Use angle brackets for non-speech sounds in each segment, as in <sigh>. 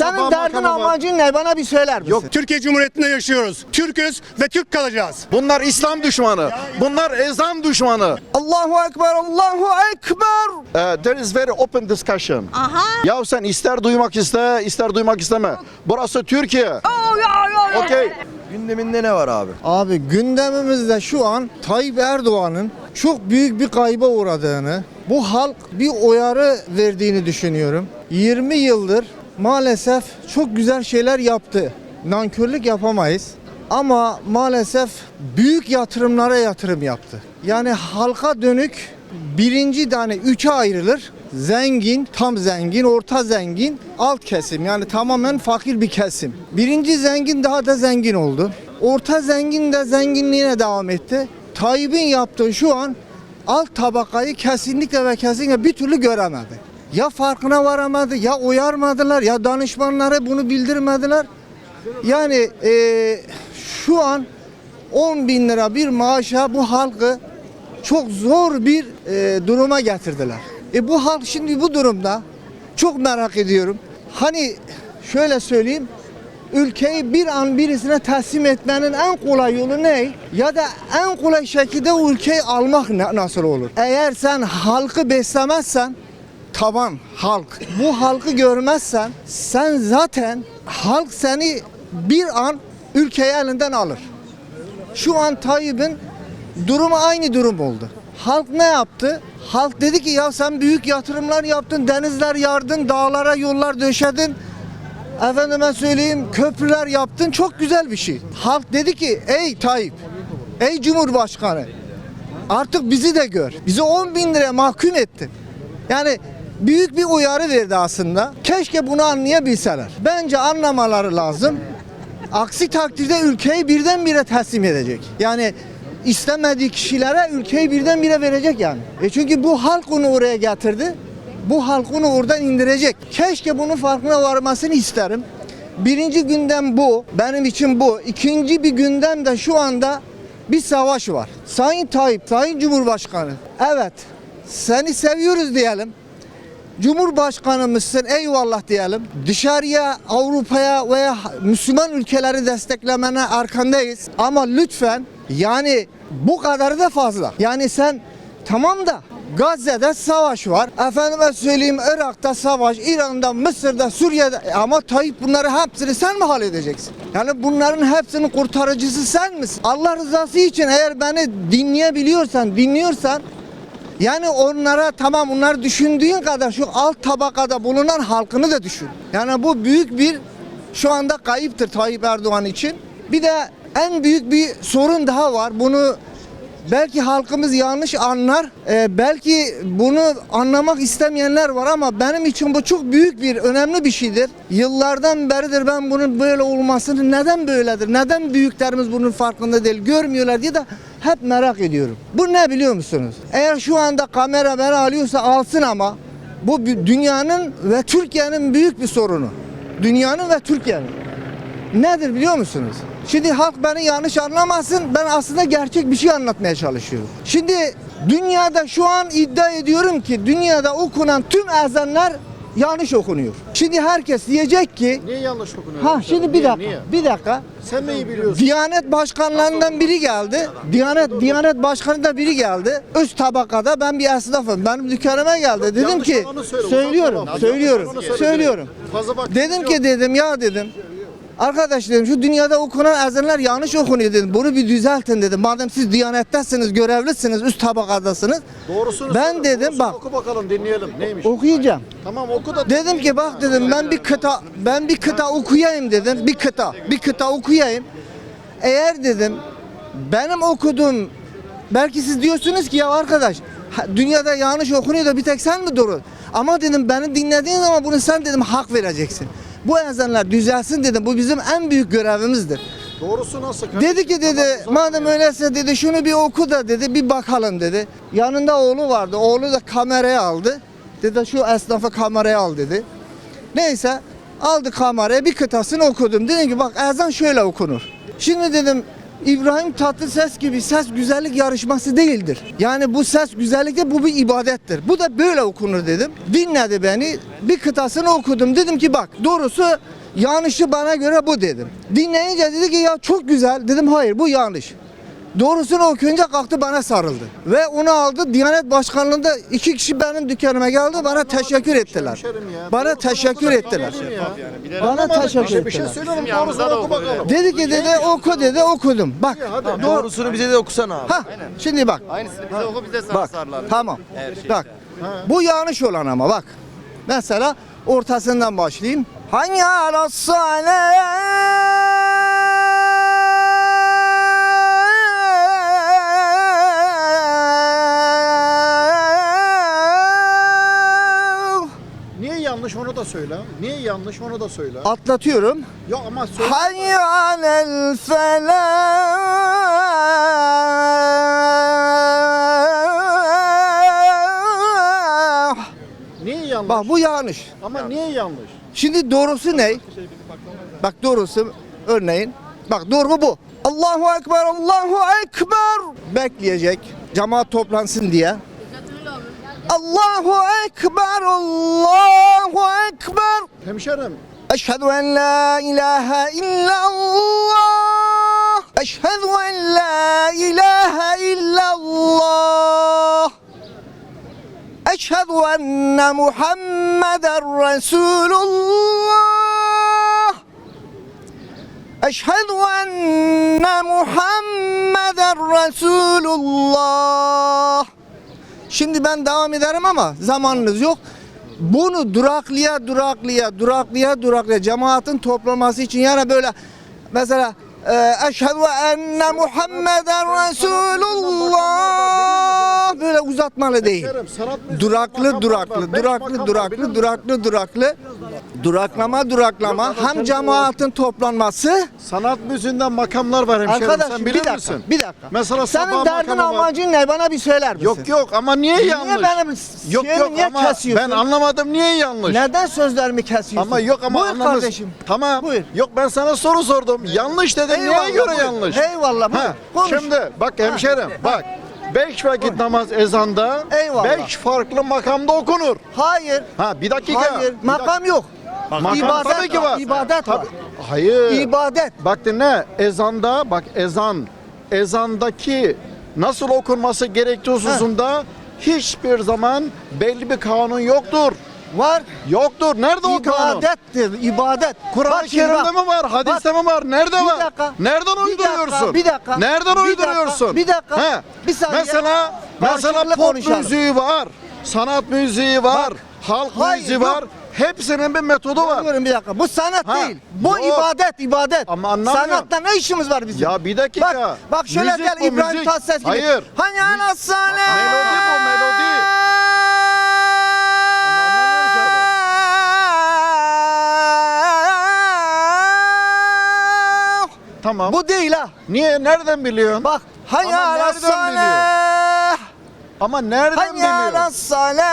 Senin derdin amacın ne? Bana bir söyler misin? Yok. Türkiye Cumhuriyeti'nde yaşıyoruz. Türk'üz ve Türk kalacağız. Bunlar İslam düşmanı. Bunlar ezan düşmanı. Allahu Ekber, Allahu Ekber. Uh, there is very open discussion. Aha. Ya sen ister duymak iste, ister duymak isteme. Burası Türkiye. Oh, ya, ya, ya. Okey. Gündeminde ne var abi? Abi gündemimizde şu an Tayyip Erdoğan'ın çok büyük bir kayba uğradığını, bu halk bir uyarı verdiğini düşünüyorum. 20 yıldır maalesef çok güzel şeyler yaptı. Nankörlük yapamayız. Ama maalesef büyük yatırımlara yatırım yaptı. Yani halka dönük birinci tane üçe ayrılır. Zengin, tam zengin, orta zengin, alt kesim yani tamamen fakir bir kesim. Birinci zengin daha da zengin oldu. Orta zengin de zenginliğine devam etti. Tayyip'in yaptığı şu an alt tabakayı kesinlikle ve kesinlikle bir türlü göremedi. Ya farkına varamadı, ya uyarmadılar, ya danışmanları bunu bildirmediler. Yani eee, şu an 10 bin lira bir maaşa bu halkı çok zor bir e, duruma getirdiler. E bu halk şimdi bu durumda çok merak ediyorum. Hani şöyle söyleyeyim. Ülkeyi bir an birisine teslim etmenin en kolay yolu ne? Ya da en kolay şekilde ülkeyi almak nasıl olur? Eğer sen halkı beslemezsen taban halk bu halkı görmezsen sen zaten halk seni bir an ülkeyi elinden alır. Şu an Tayyip'in durumu aynı durum oldu. Halk ne yaptı? Halk dedi ki ya sen büyük yatırımlar yaptın, denizler yardın, dağlara yollar döşedin. Efendime söyleyeyim köprüler yaptın çok güzel bir şey. Halk dedi ki ey Tayyip, ey Cumhurbaşkanı artık bizi de gör. Bizi 10 bin liraya mahkum ettin. Yani büyük bir uyarı verdi aslında. Keşke bunu anlayabilseler. Bence anlamaları lazım. Aksi takdirde ülkeyi birdenbire teslim edecek. Yani istemediği kişilere ülkeyi birdenbire verecek yani. E çünkü bu halk onu oraya getirdi. Bu halk onu oradan indirecek. Keşke bunun farkına varmasını isterim. Birinci gündem bu. Benim için bu. İkinci bir gündem de şu anda bir savaş var. Sayın Tayyip, Sayın Cumhurbaşkanı. Evet. Seni seviyoruz diyelim. Cumhurbaşkanımızsın eyvallah diyelim. Dışarıya, Avrupa'ya veya Müslüman ülkeleri desteklemene arkandayız. Ama lütfen yani bu kadarı da fazla. Yani sen tamam da Gazze'de savaş var. Efendime söyleyeyim Irak'ta savaş, İran'da, Mısır'da, Suriye'de ama Tayyip bunları hepsini sen mi halledeceksin? Yani bunların hepsinin kurtarıcısı sen misin? Allah rızası için eğer beni dinleyebiliyorsan, dinliyorsan yani onlara tamam onları düşündüğün kadar şu alt tabakada bulunan halkını da düşün. Yani bu büyük bir şu anda kayıptır Tayyip Erdoğan için. Bir de en büyük bir sorun daha var. Bunu belki halkımız yanlış anlar. Ee, belki bunu anlamak istemeyenler var ama benim için bu çok büyük bir önemli bir şeydir. Yıllardan beridir ben bunun böyle olmasını neden böyledir? Neden büyüklerimiz bunun farkında değil, görmüyorlar diye de hep merak ediyorum. Bu ne biliyor musunuz? Eğer şu anda kamera beni alıyorsa alsın ama bu dünyanın ve Türkiye'nin büyük bir sorunu. Dünyanın ve Türkiye'nin. Nedir biliyor musunuz? Şimdi halk beni yanlış anlamasın. Ben aslında gerçek bir şey anlatmaya çalışıyorum. Şimdi dünyada şu an iddia ediyorum ki dünyada okunan tüm ezanlar yanlış okunuyor. Şimdi herkes diyecek ki Niye yanlış okunuyor? Ha şimdi bir dakika. Bir dakika. Sen neyi biliyorsun? Diyanet başkanlarından biri geldi. Diyanet Diyanet başkanı da biri geldi. Üst tabakada ben bir esnafım. Benim dükkanıma geldi. Dedim yanlış ki olanı söyle, söylüyorum, lafı. söylüyorum, Yanlış olanı söyle söylüyorum. Fazla Dedim ki dedim ya dedim. Arkadaş dedim şu dünyada okunan ezanlar yanlış okunuyor dedim. Bunu bir düzeltin dedim. Madem siz diyanettesiniz, görevlisiniz, üst tabakadasınız. Doğrusunu Ben söyle, dedim, doğrusunu bak. Oku bakalım dinleyelim. Neymiş? Okuyacağım. Tamam oku da Dedim ki bak dedim ben bir kıta ben bir kıta okuyayım dedim. Bir kıta, bir kıta okuyayım. Eğer dedim benim okuduğum belki siz diyorsunuz ki ya arkadaş ha- dünyada yanlış okunuyor da bir tek sen mi doğru? Ama dedim beni dinlediğin zaman bunu sen dedim hak vereceksin. Bu ezanlar düzelsin dedim. Bu bizim en büyük görevimizdir. Doğrusu nasıl? Dedi ki dedi madem öyleyse dedi şunu bir oku da dedi bir bakalım dedi. Yanında oğlu vardı. Oğlu da kamerayı aldı. Dedi şu esnafı kameraya al dedi. Neyse aldı kameraya bir kıtasını okudum. Dedim ki bak ezan şöyle okunur. Şimdi dedim İbrahim Tatlıses gibi ses güzellik yarışması değildir. Yani bu ses güzellik de bu bir ibadettir. Bu da böyle okunur dedim. Dinledi beni. Bir kıtasını okudum. Dedim ki bak doğrusu yanlışı bana göre bu dedim. Dinleyince dedi ki ya çok güzel. Dedim hayır bu yanlış. Doğrusunu okuyunca kalktı bana sarıldı. Ve onu aldı Diyanet Başkanlığı'nda iki kişi benim dükkanıma geldi bana teşekkür ettiler. Bana teşekkür ettiler. Bana teşekkür Bir şey ettiler. söylüyorum doğrusunu oku bakalım. Dedi ki dedi oku dedi okudum. Bak Doğrusunu bize de okusana abi. ha şimdi bak Aynısını bize oku biz de sana bak sarılalım. tamam. Her şey Bak bu yanlış olan ama bak. Mesela ortasından başlayayım. Hangi arasale yanlış onu da söyle. Niye yanlış onu da söyle. Atlatıyorum. Yok ama söyle. Hayy alel felah. Niye yanlış? Bak bu yanlış. Ama niye yanlış? Şimdi doğrusu ne? Bak doğrusu örneğin. Bak doğru bu. Allahu Ekber, Allahu Ekber. Bekleyecek. Cemaat toplansın diye. Allahu Ekber, Allahu Ekber. Hemşerim Eşhedü en la ilahe illallah. Eşhedü en la ilahe illallah. Eşhedü enne Muhammeden Resulullah. Eşhedü enne Muhammeden Resulullah. Şimdi ben devam ederim ama zamanınız yok. Bunu duraklaya duraklaya duraklaya duraklaya cemaatin toplaması için yani böyle mesela eşhedü enne Muhammeden Resulullah böyle uzatmalı değil. Duraklı duraklı duraklı duraklı duraklı duraklı duraklama duraklama sen- cemaatin toplanması Sanat müziğinden makamlar var hemşerim. Arkadaş Sen bir bilir dakika, misin? bir dakika. Mesela Senin sabah derdin makamı var. amacın ne? Bana bir söyler misin? Yok yok ama niye, Niye yanlış? benim yok şeyimi yok niye ama kesiyorsun? ben anlamadım niye yanlış? Neden sözlerimi kesiyorsun? Ama yok ama Buyur anlamaz. kardeşim. Tamam. Buyur. Yok ben sana soru sordum. Yanlış dedin. Eyvallah, Neye göre buyur. yanlış? Eyvallah. Ha, Konuş. Şimdi bak hemşerim bak. Beş vakit namaz ezanda Eyvallah. beş farklı makamda okunur. Hayır. Ha bir dakika. Hayır. Bir Makam yok. Makam İbadet tabii ki var. İbadet var. Tabii. Hayır. İbadet. Bak dinle ezanda bak ezan ezandaki nasıl okunması gerektiği hususunda hiçbir zaman belli bir kanun yoktur. Var. Yoktur. Nerede o kanun? İbadettir. ibadet. Kur'an-ı Bak Kerim'de bak. mi var? Hadiste mi var? Nerede Bir var? dakika. Nereden Bir dakika, uyduruyorsun? bir dakika. Nereden Bir uyduruyorsun? dakika, bir dakika. He. Bir saniye. Mesela mesela pop konuşalım. müziği var. Sanat müziği var. halk hayır, müziği yok. var. Hepsinin bir metodu var. Anlıyorum bir dakika. Bu sanat Ha, değil. Bu yok. ibadet, ibadet. Ama anlamıyorum. Sanatla ne işimiz var bizim? Ya bir dakika. Bak, bak şöyle Müzik gel İbrahim. Tatlıses gibi. Hayır. Hani ana sana. Melodi bu, melodi. Tamam. Bu değil ha. Niye? Nereden biliyorsun? Bak. Hani nereden sana. Ama nereden Hani biliyorsun? sana.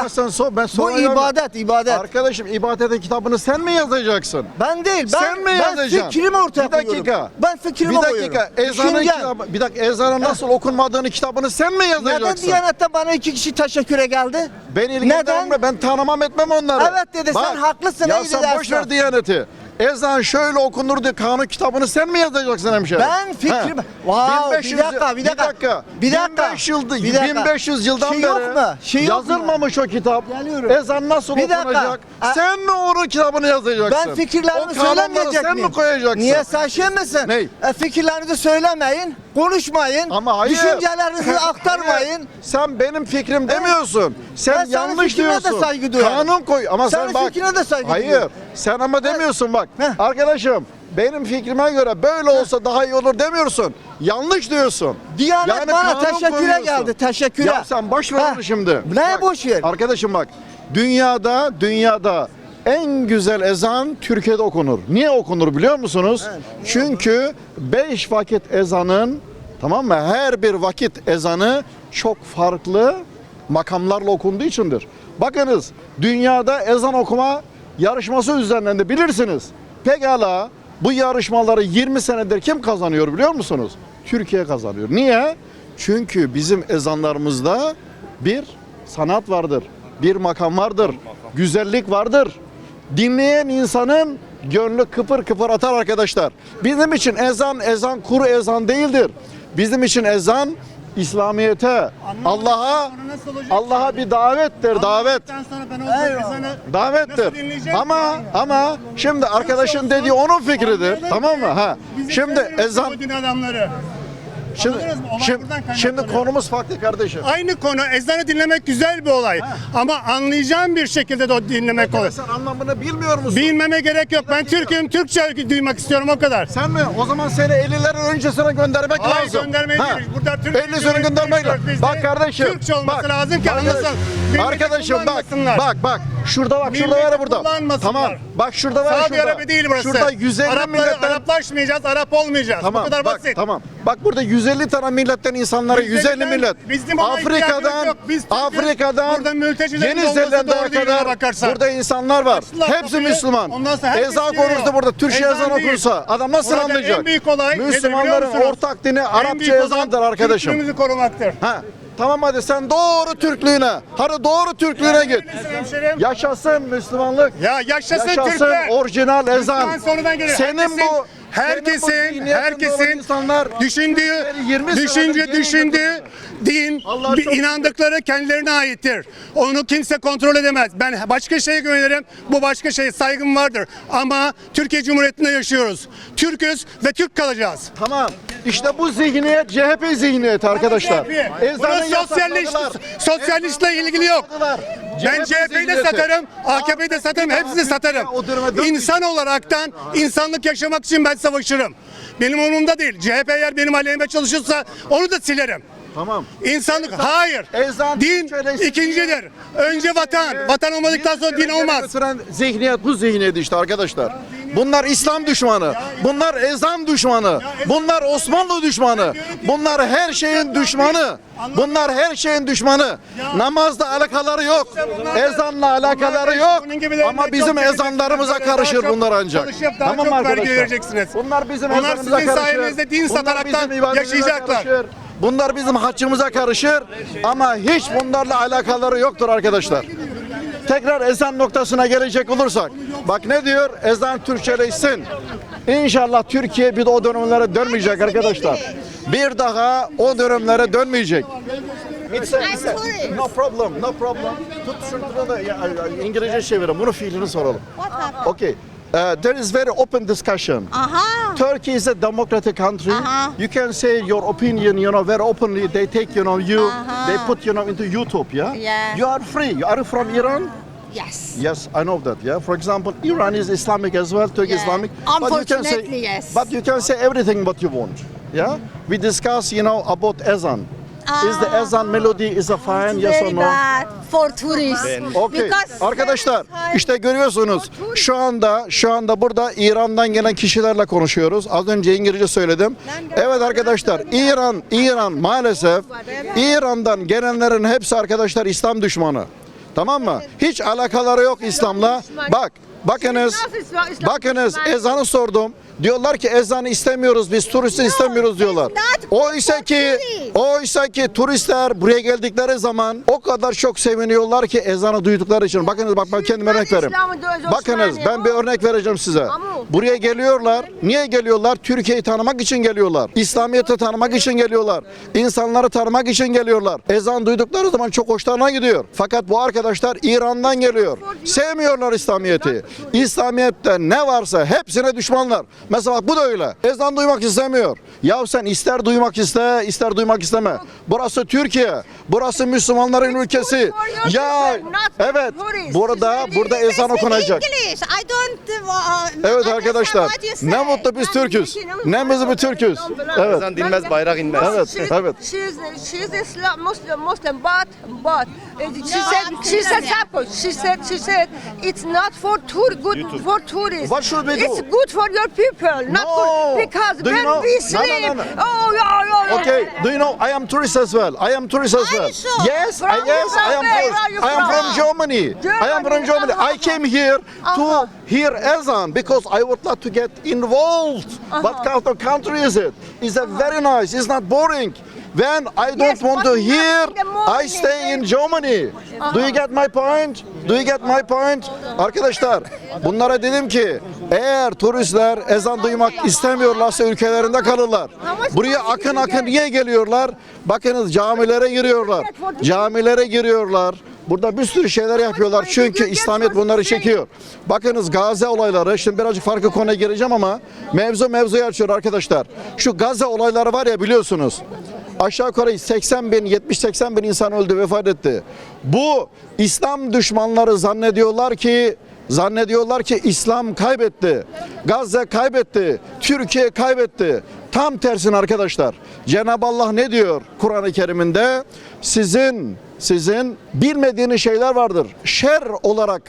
Ama sen sor, ben Bu soruyorum. ibadet, ibadet. Arkadaşım ibadetin kitabını sen mi yazacaksın? Ben değil. Ben, Sen mi ben yazacaksın? fikrimi ortaya Bir dakika. koyuyorum. Ben fikrimi bir koyuyorum. dakika. Ezanın Düşüncem. kitabı, bir dakika ezanın nasıl okunmadığını kitabını sen mi Neden yazacaksın? Diyanet'ten bana iki kişi teşekküre geldi? Ben ilgilendirme, ben tanımam etmem onları. Evet dedi, sen haklısın, Ya iyi sen boş ver Diyaneti. Ezan şöyle okunur diye kanun kitabını sen mi yazacaksın hemşerim? Ben fikrimi... Wow, bir dakika, bir dakika. Bir dakika. Bir dakika. 1500 yılda, Bir dakika. 1500 yıldan Şey beri yok mu? Şey yok mu? yazılmamış o kitap. Geliyorum. Ezan nasıl Bir dakika. okunacak? A- Sen mi onun kitabını yazacaksın? Ben fikirlerimi söylemeyecek sen miyim? mi koyacaksın? Niye sen şey misin? Ney? E, fikirlerinizi söylemeyin, konuşmayın, Ama hayır. düşüncelerinizi <laughs> Hayır. aktarmayın. Sen benim fikrim demiyorsun. Sen Ben senin yanlış fikrine de diyorsun. saygı duyarım. Kanun koy ama Senin sen bak. fikrine de saygı Hayır. duyuyorum. Sen ama demiyorsun bak. Heh. Arkadaşım benim fikrime göre böyle olsa daha iyi olur demiyorsun. Yanlış diyorsun. Diyanet bana kanun teşekküre koyuyorsun. geldi, teşekküre. Ya sen boş ver Ha. onu şimdi. Bak, boş ver? Arkadaşım bak. Dünyada dünyada en güzel ezan Türkiye'de okunur. Niye okunur biliyor musunuz? Çünkü beş vakit ezanın tamam mı? Her bir vakit ezanı çok farklı makamlarla okunduğu içindir. Bakınız dünyada ezan okuma yarışması düzenlendi bilirsiniz. Pekala Bu yarışmaları 20 senedir kim kazanıyor biliyor musunuz? Türkiye kazanıyor. Niye? Çünkü bizim ezanlarımızda bir sanat vardır, bir makam vardır, güzellik vardır. Dinleyen insanın gönlü kıpır kıpır atar arkadaşlar. Bizim için ezan ezan kuru ezan değildir. Bizim için ezan İslamiyete, Allah'a? Allah'a bir davettir, davet. Davettir. Ama ama şimdi arkadaşın dediği onun fikridir. Tamam mı? Ha. Şimdi ezan. Şimdi şimdi, şimdi konumuz farklı kardeşim. Aynı konu ezanı dinlemek güzel bir olay. Ama anlayacağım bir şekilde de o dinlemek olay. Sen anlamını bilmiyor musun? Bilmeme gerek yok. Ben Türk'üm. Türkçe duymak istiyorum o kadar. Sen mi? O zaman seni 50'lerin öncesine göndermek Hayır, lazım. göndermeyi Ha. değil. Burada Türk 50 sene göndermek lazım. Bak kardeşim. Türkçe olması bak, lazım ki anlasın. Arkadaşım bak bak bak. Şurada bak şurada var burada. kullanmasınlar. Tamam. Bak şurada var Saudi şurada. Arabia değil burası. Şurada 150 Arapları, milletten Araplaşmayacağız, Arap olmayacağız. Tamam Bu kadar bak basit. tamam. Bak burada 150 tane milletten insanları 150 Bizden- millet. bizim ona ihtiyacımız Afrika'dan yok. Biz Türk'üz. Afrika'dan Burada mültecilerin Yeni olması doğru Zelanda'ya kadar bakarsan. burada insanlar var. Açtılar Hepsi kapıyı, Müslüman. ondan sonra herkes Ezan geliyor. konuştu burada. Türkçe Ezan ezan değil. okunsa adam nasıl Burada anlayacak? en büyük olay nedir biliyor Müslümanların musunuz? ortak dini En Arapça olan ezandır arkadaşım. Türklüğümüzü korumaktır. Ha. Tamam hadi sen doğru Türklüğüne. Hadi doğru Türklüğüne git. Yaşasın Müslümanlık. Ya yaşasın, Yaşasın Türkler. orijinal ezan. Senin bu herkesin herkesin insanlar düşündüğü 20 senedir düşünce düşündüğü din Allah inandıkları kendilerine aittir. Onu kimse kontrol edemez. Ben başka şeye güvenirim. Bu başka şey saygım vardır. Ama Türkiye Cumhuriyeti'nde yaşıyoruz. Türküz ve Türk kalacağız. Tamam. İşte bu zihniyet CHP zihniyeti arkadaşlar. Bunu sosyalist, sosyalistle ilgili yok. Ben CHP CHP'yi de satarım, AKP'yi de satarım, hepsini satarım. İnsan olaraktan insanlık yaşamak için ben savaşırım. Benim umurumda değil. CHP eğer benim aleyhime çalışırsa onu da silerim. Tamam. İnsanlık hayır. ezan din ikincidir. Önce vatan. Vatan olmadıktan sonra din olmaz. Zihniyet bu zihniyet işte arkadaşlar. Bunlar İslam düşmanı. Bunlar ezan düşmanı. Bunlar Osmanlı düşmanı. Bunlar her şeyin düşmanı. Bunlar her şeyin düşmanı. Namazla alakaları yok. Ezanla alakaları yok. Ama bizim ezanlarımıza karışır bunlar ancak. Tamam arkadaşlar? Bunlar bizim Onlar sizin sayenizde din sataraktan yaşayacaklar. Bunlar bizim haccımıza karışır ama hiç bunlarla alakaları yoktur arkadaşlar. Tekrar ezan noktasına gelecek olursak. Bak ne diyor? Ezan Türkçeleşsin. İnşallah Türkiye bir de o dönemlere dönmeyecek arkadaşlar. Bir daha o dönemlere dönmeyecek. It's a- it's a- no problem, no problem. Tut şunu da İngilizce çevirin. Bunu fiilini soralım. Okay. Uh, there is very open discussion. Aha. Turkey is a democratic country. Uh-huh. You can say your opinion, you know, very openly. They take, you know, you, Uh-huh. they put, you know, into YouTube, yeah? Yeah. You are free. You are from Iran? Yes. Yes, I know that, yeah? For example, Iran is Islamic as well, Turkey Yeah. Islamic. But you can say, Unfortunately, yes. But you can say everything what you want, yeah? We discuss, you know, about ezan. İs the Ah. ezan melody is a fine, yes or Very no? bad for tourists. Okey. Because Arkadaşlar işte görüyorsunuz şu anda şu anda burada İran'dan gelen kişilerle konuşuyoruz. Az önce İngilizce söyledim. Evet arkadaşlar İran İran maalesef İran'dan gelenlerin hepsi arkadaşlar İslam düşmanı. Tamam mı? Hiç alakaları yok İslam'la. Bak bakınız bakınız ezanı sordum. Diyorlar ki ezanı istemiyoruz biz turisti istemiyoruz diyorlar. Oysa ki oysa ki turistler buraya geldikleri zaman o kadar çok seviniyorlar ki ezanı duydukları için. Bakınız bak ben kendime örnek vereyim. Bakınız ben bir örnek vereceğim size. Buraya geliyorlar. Niye geliyorlar? Türkiye'yi tanımak için geliyorlar. İslamiyet'i tanımak için geliyorlar. İnsanları tanımak için geliyorlar. Ezan duydukları zaman çok hoşlarına gidiyor. Fakat bu arkadaşlar İran'dan geliyor. Sevmiyorlar İslamiyet'i. İslamiyet'te ne varsa hepsine düşmanlar. Mesela bak bu da öyle. Ezan duymak istemiyor. Ya sen ister duymak iste, ister duymak isteme. Burası Türkiye. Burası Müslümanların ülkesi. Ya evet burada burada ezan okunacak. Evet arkadaşlar ne mutlu biz Türk'üz. Ne mutlu biz Türk'üz. Evet. Ezan dinmez, bayrak inmez. Evet, evet. She's Islam, Muslim, Muslim, but, but She said, she said, simple. She said, she said, it's not for tour, good for tourists. What should we do? It's good for your people, not No. good because Do you when know- we No, no, sleep, no, no. oh yeah, yeah, yeah. Okay, do you know I am tourist as well? I am tourist as well. sure? Yes, From I, yes, I am tourist. I am from from? Germany. I am from Germany, Germany. I uh-huh. came here Uh-huh. to hear Ezan because I would like to get involved. What Uh-huh. kind of country is it? It's a very nice. It's not boring. When I don't Yes, want to hear. I stay in Germany. Do you get my point? Do you get my point? Arkadaşlar bunlara dedim ki eğer turistler ezan duymak istemiyorlarsa ülkelerinde kalırlar. Buraya akın akın niye geliyorlar? Bakınız camilere giriyorlar. Camilere giriyorlar. Burada bir sürü şeyler yapıyorlar çünkü İslamiyet bunları çekiyor. Bakınız Gazze olayları, şimdi birazcık farklı konuya gireceğim ama mevzu mevzuyu açıyor arkadaşlar. Şu Gazze olayları var ya biliyorsunuz. Aşağı yukarı 80 bin, 70-80 bin insan öldü, vefat etti. Bu İslam düşmanları zannediyorlar ki zannediyorlar ki İslam kaybetti. Gazze kaybetti. Türkiye kaybetti. Tam tersine arkadaşlar. Cenab-ı Allah ne diyor Kur'an-ı Kerim'inde? Sizin sizin bilmediğiniz şeyler vardır. Şer olarak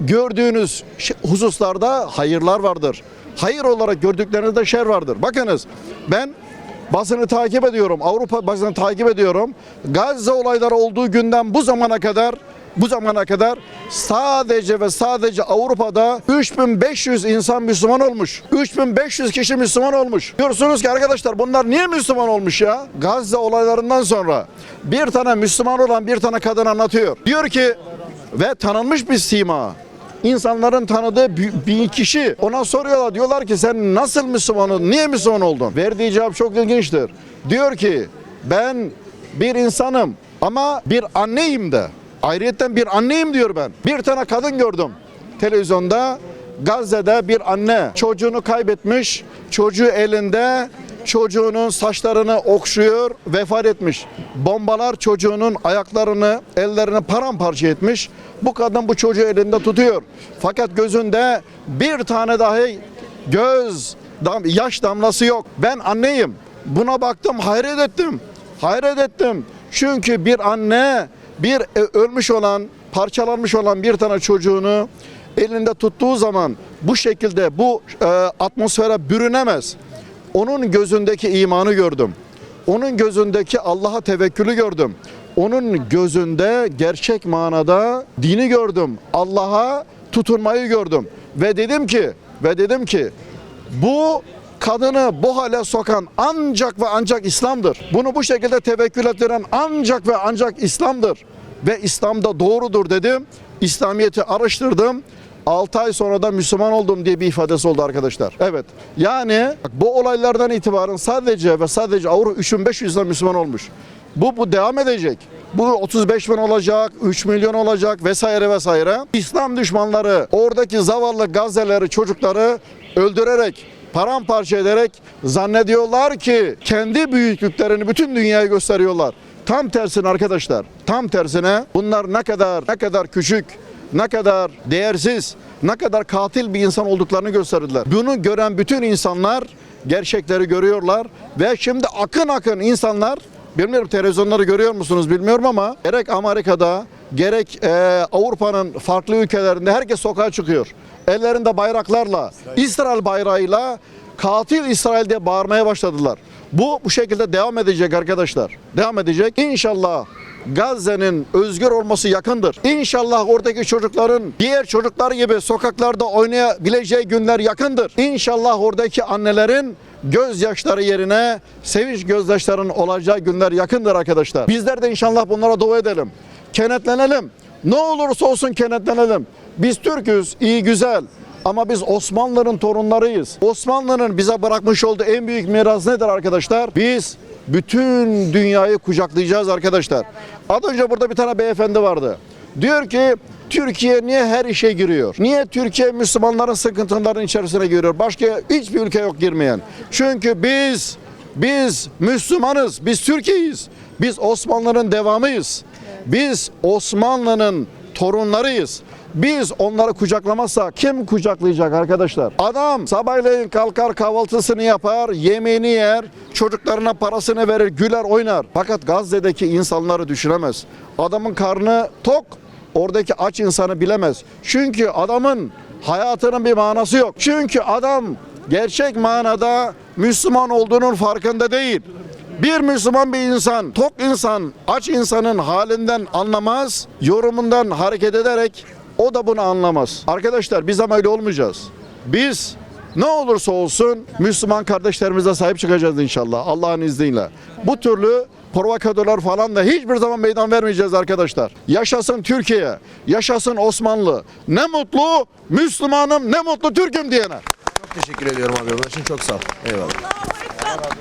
gördüğünüz hususlarda hayırlar vardır. Hayır olarak gördüklerinizde şer vardır. Bakınız ben basını takip ediyorum. Avrupa basını takip ediyorum. Gazze olayları olduğu günden bu zamana kadar bu zamana kadar sadece ve sadece Avrupa'da 3500 insan Müslüman olmuş. 3500 kişi Müslüman olmuş. Diyorsunuz ki arkadaşlar bunlar niye Müslüman olmuş ya? Gazze olaylarından sonra bir tane Müslüman olan bir tane kadın anlatıyor. Diyor ki ve tanınmış bir sima. İnsanların tanıdığı bir kişi ona soruyorlar diyorlar ki sen nasıl Müslüman oldun? Niye Müslüman oldun? Verdiği cevap çok ilginçtir. Diyor ki ben bir insanım ama bir anneyim de. Ayrıyetten bir anneyim diyor ben. Bir tane kadın gördüm televizyonda. Gazze'de bir anne çocuğunu kaybetmiş. Çocuğu elinde çocuğunun saçlarını okşuyor, vefat etmiş. Bombalar çocuğunun ayaklarını, ellerini paramparça etmiş. Bu kadın bu çocuğu elinde tutuyor. Fakat gözünde bir tane dahi göz, yaş damlası yok. Ben anneyim. Buna baktım, hayret ettim. Hayret ettim. Çünkü bir anne bir e, ölmüş olan, parçalanmış olan bir tane çocuğunu elinde tuttuğu zaman bu şekilde bu e, atmosfere bürünemez. Onun gözündeki imanı gördüm. Onun gözündeki Allah'a tevekkülü gördüm. Onun gözünde gerçek manada dini gördüm. Allah'a tutunmayı gördüm. Ve dedim ki ve dedim ki bu kadını bu hale sokan ancak ve ancak İslam'dır. Bunu bu şekilde tevekkül ettiren ancak ve ancak İslam'dır. Ve İslam'da doğrudur dedim. İslamiyet'i araştırdım. 6 ay sonra da Müslüman oldum diye bir ifadesi oldu arkadaşlar. Evet. Yani bu olaylardan itibaren sadece ve sadece Avrupa 3500 'den Müslüman olmuş. Bu bu devam edecek. Bu 35 bin olacak, 3 milyon olacak vesaire vesaire. İslam düşmanları oradaki zavallı Gazze'leri, çocukları öldürerek, paramparça ederek zannediyorlar ki kendi büyüklüklerini bütün dünyaya gösteriyorlar. Tam tersine arkadaşlar, tam tersine bunlar ne kadar ne kadar küçük, ne kadar değersiz, ne kadar katil bir insan olduklarını gösterdiler. Bunu gören bütün insanlar gerçekleri görüyorlar ve şimdi akın akın insanlar bilmiyorum televizyonları görüyor musunuz bilmiyorum ama gerek Amerika'da gerek e, Avrupa'nın farklı ülkelerinde herkes sokağa çıkıyor. Ellerinde bayraklarla, İsrail bayrağıyla katil İsrail diye bağırmaya başladılar. Bu bu şekilde devam edecek arkadaşlar. Devam edecek. İnşallah Gazze'nin özgür olması yakındır. İnşallah oradaki çocukların diğer çocuklar gibi sokaklarda oynayabileceği günler yakındır. İnşallah oradaki annelerin gözyaşları yerine sevinç gözyaşlarının olacağı günler yakındır arkadaşlar. Bizler de inşallah bunlara dua edelim. Kenetlenelim. Ne olursa olsun kenetlenelim. Biz Türk'üz, iyi güzel. Ama biz Osmanlı'nın torunlarıyız. Osmanlı'nın bize bırakmış olduğu en büyük miras nedir arkadaşlar? Biz bütün dünyayı kucaklayacağız arkadaşlar. Az önce burada bir tane beyefendi vardı. Diyor ki Türkiye niye her işe giriyor? Niye Türkiye Müslümanların sıkıntıların içerisine giriyor? Başka hiçbir ülke yok girmeyen. Çünkü biz biz Müslümanız, biz Türkiye'yiz. Biz Osmanlı'nın devamıyız. Biz Osmanlı'nın torunlarıyız. Biz onları kucaklamazsak kim kucaklayacak arkadaşlar? Adam sabahleyin kalkar kahvaltısını yapar, yemeğini yer, çocuklarına parasını verir, güler oynar. Fakat Gazze'deki insanları düşünemez. Adamın karnı tok, oradaki aç insanı bilemez. Çünkü adamın hayatının bir manası yok. Çünkü adam gerçek manada Müslüman olduğunun farkında değil. Bir Müslüman bir insan, tok insan, aç insanın halinden anlamaz, yorumundan hareket ederek o da bunu anlamaz. Arkadaşlar biz ama öyle olmayacağız. Biz ne olursa olsun Müslüman kardeşlerimize sahip çıkacağız inşallah Allah'ın izniyle. Bu türlü provokatörler falan da hiçbir zaman meydan vermeyeceğiz arkadaşlar. Yaşasın Türkiye, yaşasın Osmanlı. Ne mutlu Müslümanım, ne mutlu Türk'üm diyene. Çok teşekkür ediyorum abi. İçin çok sağ ol. Eyvallah.